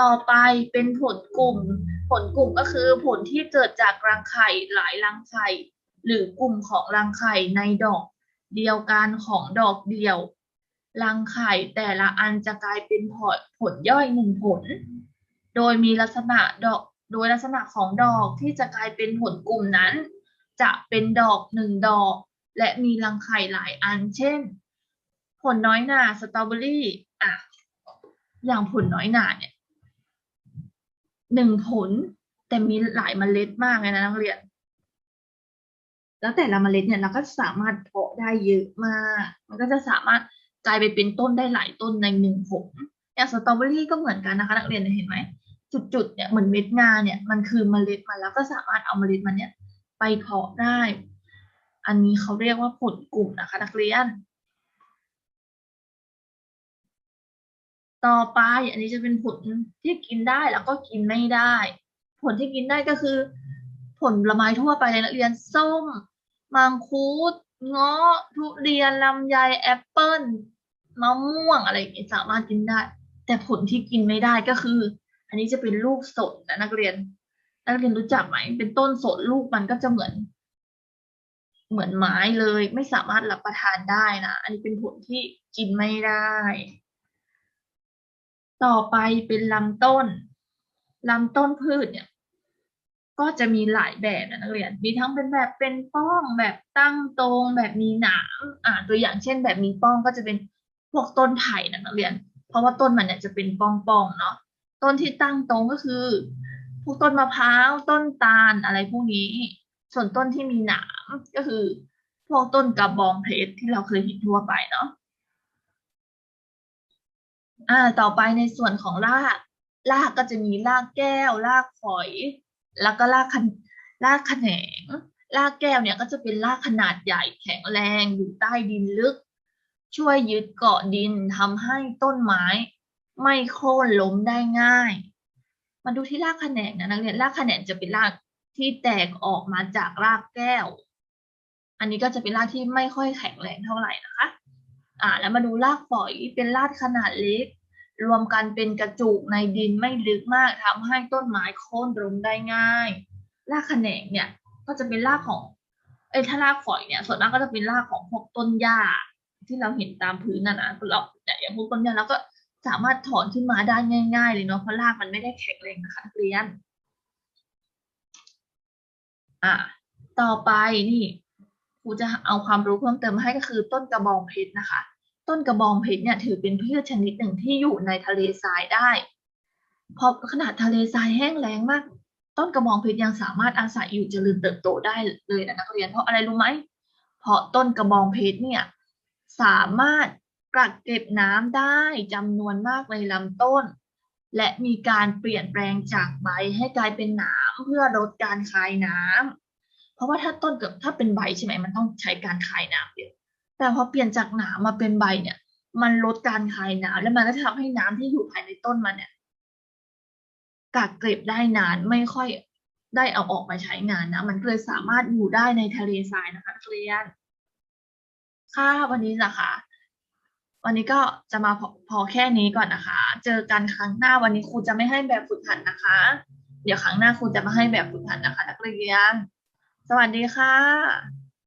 ต่อไปเป็นผลกลุ่ม ผลกลุ่มก็คือผลที่เกิดจากรังไข่หลายรังไข่ หรือกลุ่มของรังไข่ในดอก เดียวกันของดอกเดียว รังไข่แต่ละอันจะกลายเป็นผลผลย่อยหนึ่งผล โดยมีลักษณะดอก โดยลักษณะของดอกที่จะกลายเป็นผลกลุ่มนั้น จะเป็นดอกหนึ่งดอก และมีรังไข่หลายอัน เช่น ผลน้อยหนาสตรอเบอรี่อะอย่างผลน้อยหนาเนี่ย หนึ่งผล แต่มีหลายเมล็ดมากเลยนะนักเรียน แล้วแต่ละเมล็ดเนี่ยเราก็สามารถเพาะได้เยอะมาก มันก็จะสามารถกลายไปเป็นต้นได้หลายต้นในหนึ่งผลอย่างสตรอเบอรี่ก็เหมือนกันนะคะนักเรียนเห็นไหมจุดๆเนี่ยเหมือนเม็ดงาเนี่ยมันคือเมล็ดมันแล้วก็สามารถเอาเมล็ดมันเนี่ยไปเพาะได้ อันนี้เขาเรียกว่าผลกลุ่มนะคะ นักเรียน ต่อไปอันนี้จะเป็นผลที่กินได้แล้วก็กินไม่ได้ ผลที่กินได้ก็คือ ผลไม้ทั่วไปเลยนักเรียนส้ม มังคุดเงาะทุเรียนลำไยแอปเปิ้ลมะม่วงอะไรอย่างเงี้ยสามารถกินได้ แต่ผลที่กินไม่ได้ก็คือ อันนี้จะเป็นลูกสนนะนักเรียน นักเรียนรู้จักไหมเป็นต้นสนลูกมันก็จะเหมือน เหมือนไม้เลย ไม่สามารถรับประทานได้นะอันนี้เป็นผลที่กินไม่ได้ ต่อไปเป็นลำต้นลำต้นพืชเนี่ย ก็จะมีหลายแบบนะนักเรียน มีทั้งเป็นแบบเป็นป้องแบบตั้งตรงแบบมีหนามอ่าตัวอย่างเช่น แบบมีป้องก็จะเป็นพวกต้นไผ่นะนักเรียน เพราะว่าต้นมันเนี่ยจะเป็นป้องๆเนาะต้นที่ตั้งตรงก็คือพวกต้นมะพร้าวต้นตาลอะไรพวกนี้ ส่วนต้นที่มีหนามก็คือ พวกต้นกระบองเพชรที่เราเคยเห็นทั่วไปเนาะ อ่าต่อไปในส่วนของรากรากก็จะมีรากแก้วรากฝอย แล้วก็รากขนรากแขนงรากแก้วเนี่ยก็จะเป็นรากขนาดใหญ่แข็งแรงอยู่ใต้ดินลึก ช่วยยึดเกาะดินทำให้ต้นไม้ ไม่โค่นล้มได้ง่าย มาดูที่รากแขนงนะนักเรียนรากแขนงจะเป็นรากที่แตกออกมาจากรากแก้ว อันนี้ก็จะเป็นรากที่ไม่ค่อยแข็งแรงเท่าไหร่นะคะ อ่า แล้วมาดูรากฝอยเป็นรากขนาดเล็ก รวมกันเป็นกระจุกในดินไม่ลึกมากทำให้ต้นไม้โค่นล้มได้ง่ายรากแขนงเนี่ยก็จะเป็นรากของเอ้ถ้ารากฝอยเนี่ยส่วนมากก็จะเป็นรากของพวกต้นหญ้าที่เราเห็นตามพื้นน่ะนะเราอย่างพวกต้นหญ้าเราก็สามารถถอนขึ้นมาได้ง่าย ๆ เลยเนาะเพราะรากมันไม่ได้แข็งแรงนะคะนักเรียนอะต่อไปนี่ครูจะเอาความรู้เพิ่มเติมให้ก็คือต้นกระบองเพชรนะคะ ต้นกระบองเพชรเนี่ยถือเป็นพืชชนิดหนึ่งที่อยู่ในทะเลทรายได้ เพราะขนาดทะเลทรายแห้งแล้งมาก ต้นกระบองเพชรยังสามารถอาศัยอยู่เจริญเติบโตได้เลยนะนักเรียนเพราะอะไรรู้ไหม เพราะต้นกระบองเพชรเนี่ยสามารถกักเก็บน้ำได้จำนวนมากในลำต้น และมีการเปลี่ยนแปลงจากใบให้กลายเป็นหนามเพื่อลดการคายน้ำเพราะว่าถ้าต้นเกิดถ้าเป็นใบใช่ไหมมันต้องใช้การคายน้ำเยอะ แต่พอเปลี่ยนจากหนามมาเป็นใบเนี่ย มันลดการคายน้ำแล้วมันก็จะทำให้น้ำที่อยู่ภายในต้นมันเนี่ยกักเก็บได้นานไม่ค่อยได้เอาออกมาใช้งานนะ มันเลยสามารถอยู่ได้ในทะเลทรายนะคะนักเรียน ค่ะวันนี้นะคะ วันนี้ก็จะมาพอพอแค่นี้ก่อนนะคะ เจอกันครั้งหน้าวันนี้ครูจะไม่ให้แบบฝึกหัดนะคะ เดี๋ยวครั้งหน้าครูจะมาให้แบบฝึกหัดนะคะ นักเรียน สวัสดีค่ะ